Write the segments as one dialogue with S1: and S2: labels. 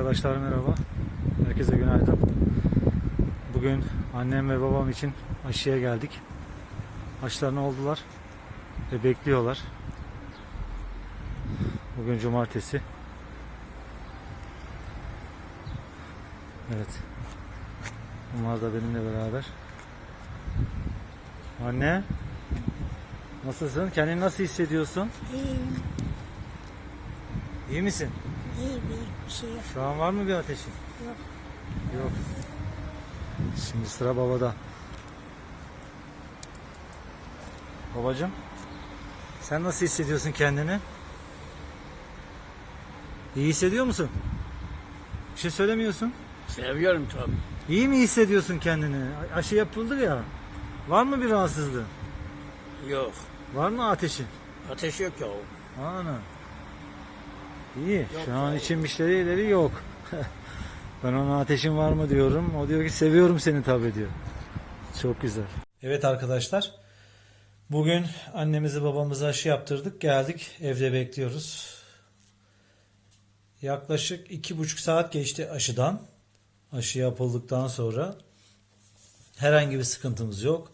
S1: Arkadaşlar merhaba. Herkese günaydın. Bugün annem ve babam için aşıya geldik. Aşılarını oldular ve bekliyorlar. Bugün cumartesi. Evet. Bunlar da benimle beraber. Anne. Nasılsın? Kendini nasıl hissediyorsun?
S2: İyiyim,
S1: İyi misin?
S2: İyi bir, bir şey yok.
S1: Şu an var mı bir ateşin?
S2: yok.
S1: Yok. Şimdi sıra babada. Babacım, sen nasıl hissediyorsun kendini? İyi hissediyor musun? Bir şey söylemiyorsun.
S3: Seviyorum tabii.
S1: İyi mi hissediyorsun kendini? Aşı yapıldı ya. Var mı bir rahatsızlığı?
S3: Yok.
S1: Var mı ateşin?
S3: Ateş yok ya.
S1: Ana. İyi. Şu an için şeyleri yok. ben ona ateşin var mı diyorum. O diyor ki seviyorum seni tabii diyor. Çok güzel. Evet arkadaşlar. Bugün annemizi babamızı aşı yaptırdık. Geldik. Evde bekliyoruz. Yaklaşık iki buçuk saat geçti aşıdan. Aşı yapıldıktan sonra herhangi bir sıkıntımız yok.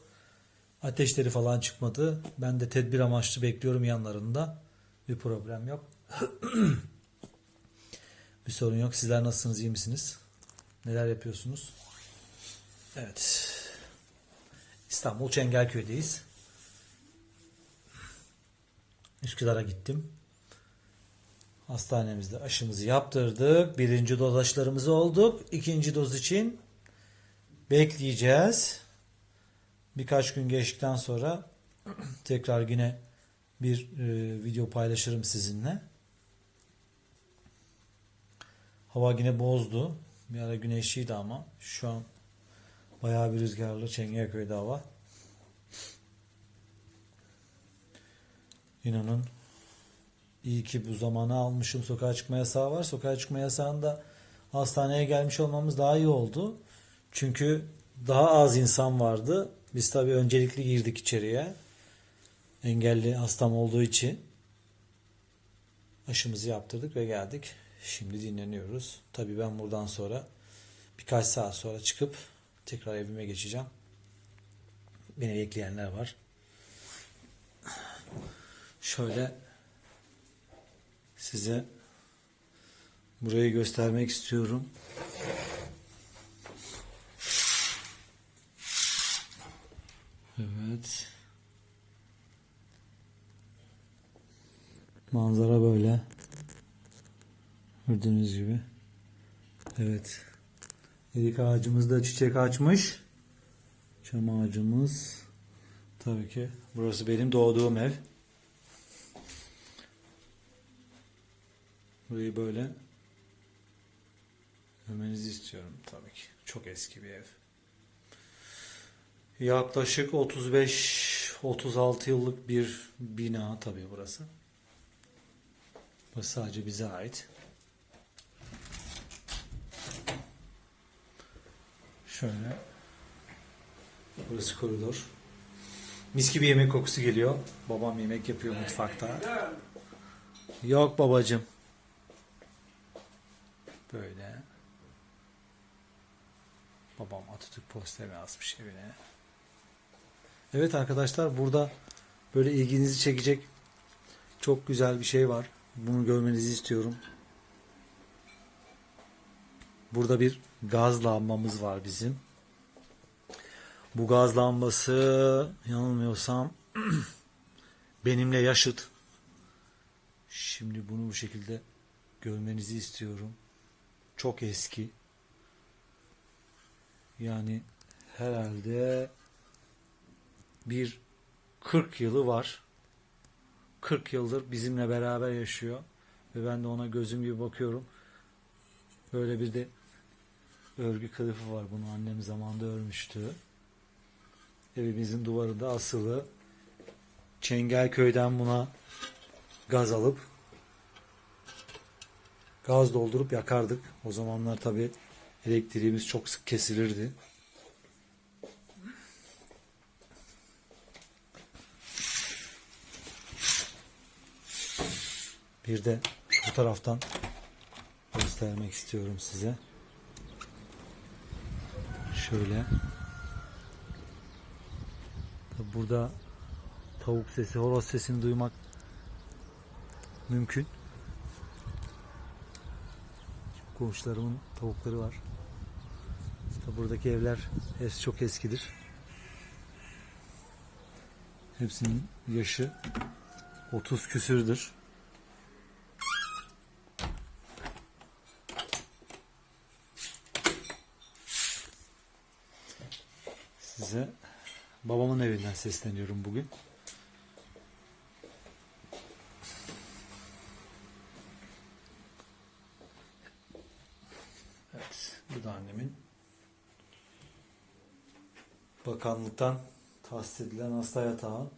S1: Ateşleri falan çıkmadı. Ben de tedbir amaçlı bekliyorum yanlarında. Bir problem yok. bir sorun yok. Sizler nasılsınız? iyi misiniz? Neler yapıyorsunuz? Evet. İstanbul Çengelköy'deyiz. Üsküdar'a gittim. Hastanemizde aşımızı yaptırdık. Birinci doz aşılarımızı olduk. İkinci doz için bekleyeceğiz. Birkaç gün geçtikten sonra tekrar yine bir e, video paylaşırım sizinle. Hava yine bozdu. Bir ara güneşliydi ama şu an bayağı bir rüzgarlı Çengelköy'de hava. İnanın iyi ki bu zamanı almışım. Sokağa çıkma yasağı var. Sokağa çıkma yasağında hastaneye gelmiş olmamız daha iyi oldu. Çünkü daha az insan vardı. Biz tabii öncelikli girdik içeriye. Engelli hastam olduğu için aşımızı yaptırdık ve geldik. Şimdi dinleniyoruz. Tabii ben buradan sonra birkaç saat sonra çıkıp tekrar evime geçeceğim. Beni bekleyenler var. Şöyle size burayı göstermek istiyorum. Evet. Manzara böyle. Gördüğünüz gibi. Evet. Erik ağacımız da çiçek açmış. Çam ağacımız. Tabii ki. Burası benim doğduğum ev. Burayı böyle görmenizi istiyorum tabii ki. Çok eski bir ev. Yaklaşık 35-36 yıllık bir bina tabii burası. Bu sadece bize ait. Şöyle. Burası koridor. Mis gibi yemek kokusu geliyor. Babam yemek yapıyor mutfakta. Yok babacım. Böyle. Babam Atatürk posterini asmış evine. Evet arkadaşlar burada böyle ilginizi çekecek çok güzel bir şey var. Bunu görmenizi istiyorum. Burada bir gaz lambamız var bizim. Bu gaz lambası yanılmıyorsam benimle yaşıt. Şimdi bunu bu şekilde görmenizi istiyorum. Çok eski. Yani herhalde bir 40 yılı var. 40 yıldır bizimle beraber yaşıyor. Ve ben de ona gözüm gibi bakıyorum. Böyle bir de örgü kılıfı var. Bunu annem zamanında örmüştü. Evimizin duvarında asılı. Çengelköy'den buna gaz alıp gaz doldurup yakardık. O zamanlar tabi elektriğimiz çok sık kesilirdi. Bir de bu taraftan göstermek istiyorum size. Şöyle. Burada tavuk sesi, horoz sesini duymak mümkün. Komşularımın tavukları var. Buradaki evler hepsi çok eskidir. Hepsinin yaşı 30 küsürdür. Size babamın evinden sesleniyorum bugün. Evet, bu da annemin bakanlıktan tahsis edilen hasta yatağı.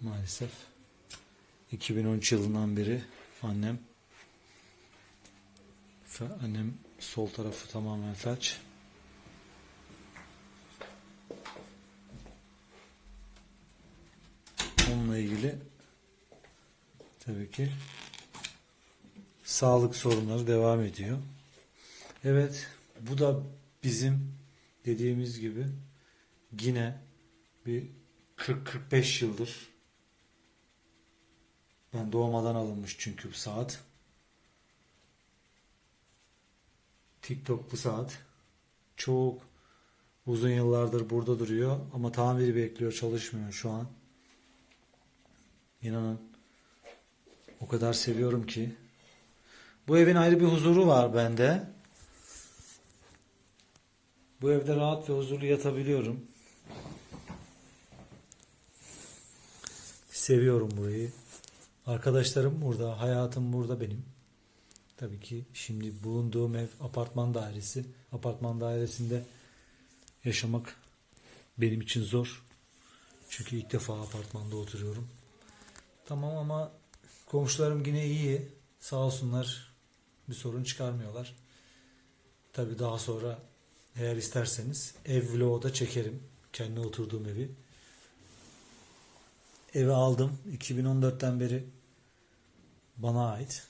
S1: Maalesef 2013 yılından beri annem annem sol tarafı tamamen felç. Onunla ilgili tabii ki sağlık sorunları devam ediyor. Evet, bu da bizim dediğimiz gibi yine bir 40-45 yıldır ben doğmadan alınmış çünkü bu saat. TikTok bu saat. Çok uzun yıllardır burada duruyor ama tamiri bekliyor çalışmıyor şu an. İnanın o kadar seviyorum ki. Bu evin ayrı bir huzuru var bende. Bu evde rahat ve huzurlu yatabiliyorum. Seviyorum burayı. Arkadaşlarım burada, hayatım burada benim. Tabii ki şimdi bulunduğum ev apartman dairesi. Apartman dairesinde yaşamak benim için zor. Çünkü ilk defa apartmanda oturuyorum. Tamam ama komşularım yine iyi. Sağ olsunlar bir sorun çıkarmıyorlar. Tabii daha sonra eğer isterseniz ev vlogu da çekerim. Kendi oturduğum evi. Evi aldım. 2014'ten beri bana ait.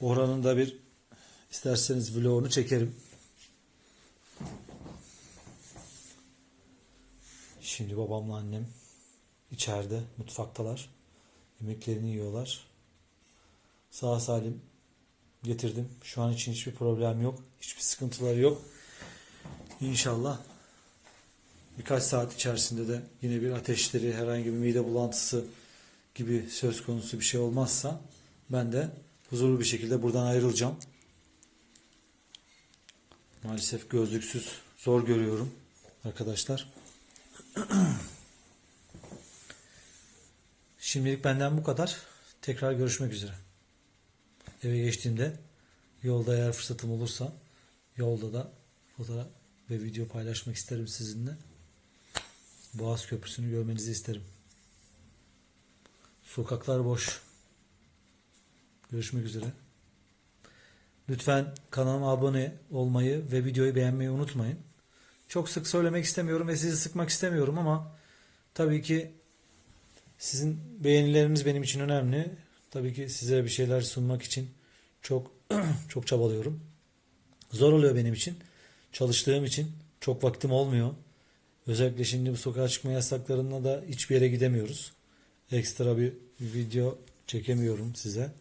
S1: Oranın da bir isterseniz vlogunu çekerim. Şimdi babamla annem içeride mutfaktalar. Yemeklerini yiyorlar. Sağ salim getirdim. Şu an için hiçbir problem yok. Hiçbir sıkıntıları yok. İnşallah birkaç saat içerisinde de yine bir ateşleri, herhangi bir mide bulantısı gibi söz konusu bir şey olmazsa ben de huzurlu bir şekilde buradan ayrılacağım. Maalesef gözlüksüz zor görüyorum arkadaşlar. Şimdilik benden bu kadar. Tekrar görüşmek üzere. Eve geçtiğimde yolda eğer fırsatım olursa yolda da fotoğraf ve video paylaşmak isterim sizinle. Boğaz Köprüsü'nü görmenizi isterim. Sokaklar boş. Görüşmek üzere. Lütfen kanalıma abone olmayı ve videoyu beğenmeyi unutmayın. Çok sık söylemek istemiyorum ve sizi sıkmak istemiyorum ama tabii ki sizin beğenileriniz benim için önemli. Tabii ki size bir şeyler sunmak için çok çok çabalıyorum. Zor oluyor benim için. Çalıştığım için çok vaktim olmuyor. Özellikle şimdi bu sokağa çıkma yasaklarında da hiçbir yere gidemiyoruz. Ekstra bir video çekemiyorum size.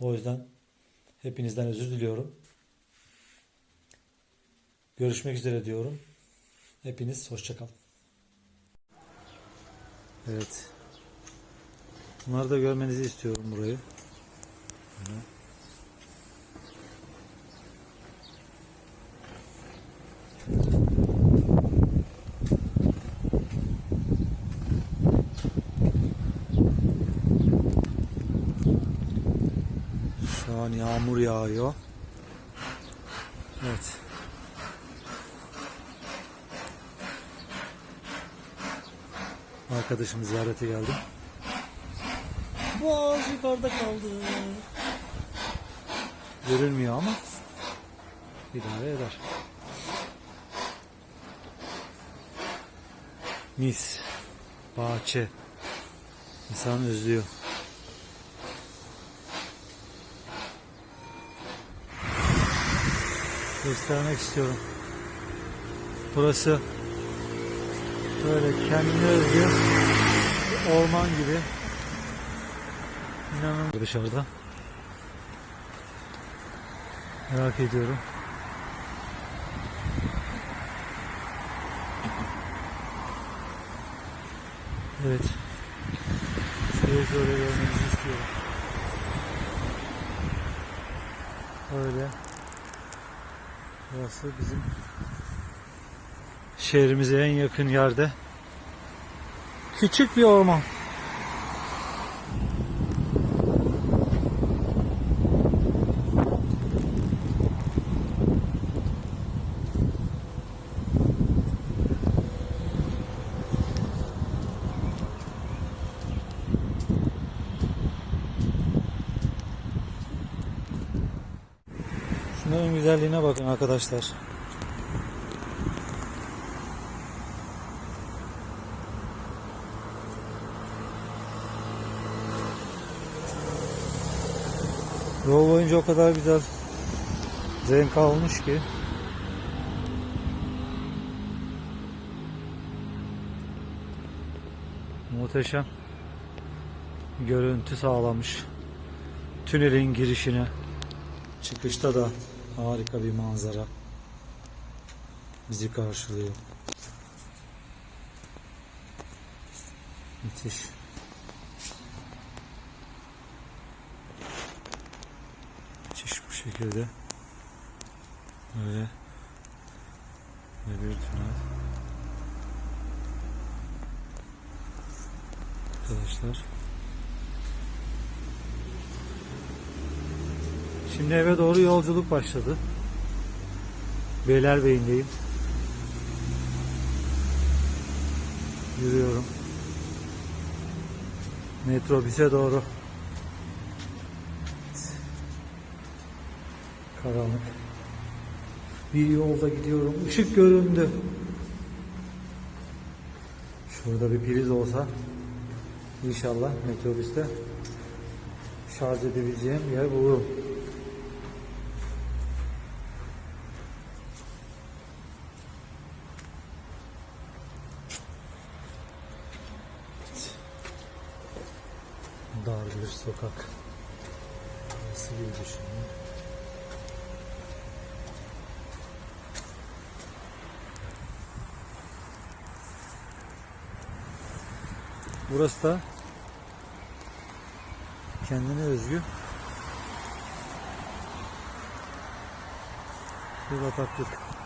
S1: O yüzden hepinizden özür diliyorum. Görüşmek üzere diyorum. Hepiniz hoşçakalın. Evet. Bunları da görmenizi istiyorum burayı. Böyle. Şu an yağmur yağıyor. Evet. Arkadaşımı ziyarete geldim.
S2: Boğaz yukarıda kaldı.
S1: Görülmüyor ama idare eder. Mis. bahçe. İnsan özlüyor. Göstermek istiyorum. Burası böyle kendine özgü orman gibi. İnanın dışarıda. Merak ediyorum. Evet. Şurayı şöyle görmenizi istiyorum. Öyle. Burası bizim şehrimize en yakın yerde. Küçük bir orman. Şunların güzelliğine bakın arkadaşlar. Yol boyunca o kadar güzel renk almış ki. Muhteşem görüntü sağlamış. Tünelin girişine. Çıkışta da harika bir manzara bizi karşılıyor. Müthiş. Müthiş bu şekilde. Böyle ve bir tünel. Arkadaşlar. Şimdi eve doğru yolculuk başladı. Beylerbeyi'ndeyim. Yürüyorum. Metrobüse doğru. Karanlık. Bir yolda gidiyorum. Işık göründü. Şurada bir priz olsa inşallah metrobüste şarj edebileceğim yer bulurum. Dar bir sokak. Nasıl gibi düşünün. Burası da kendine özgü bir bataklık.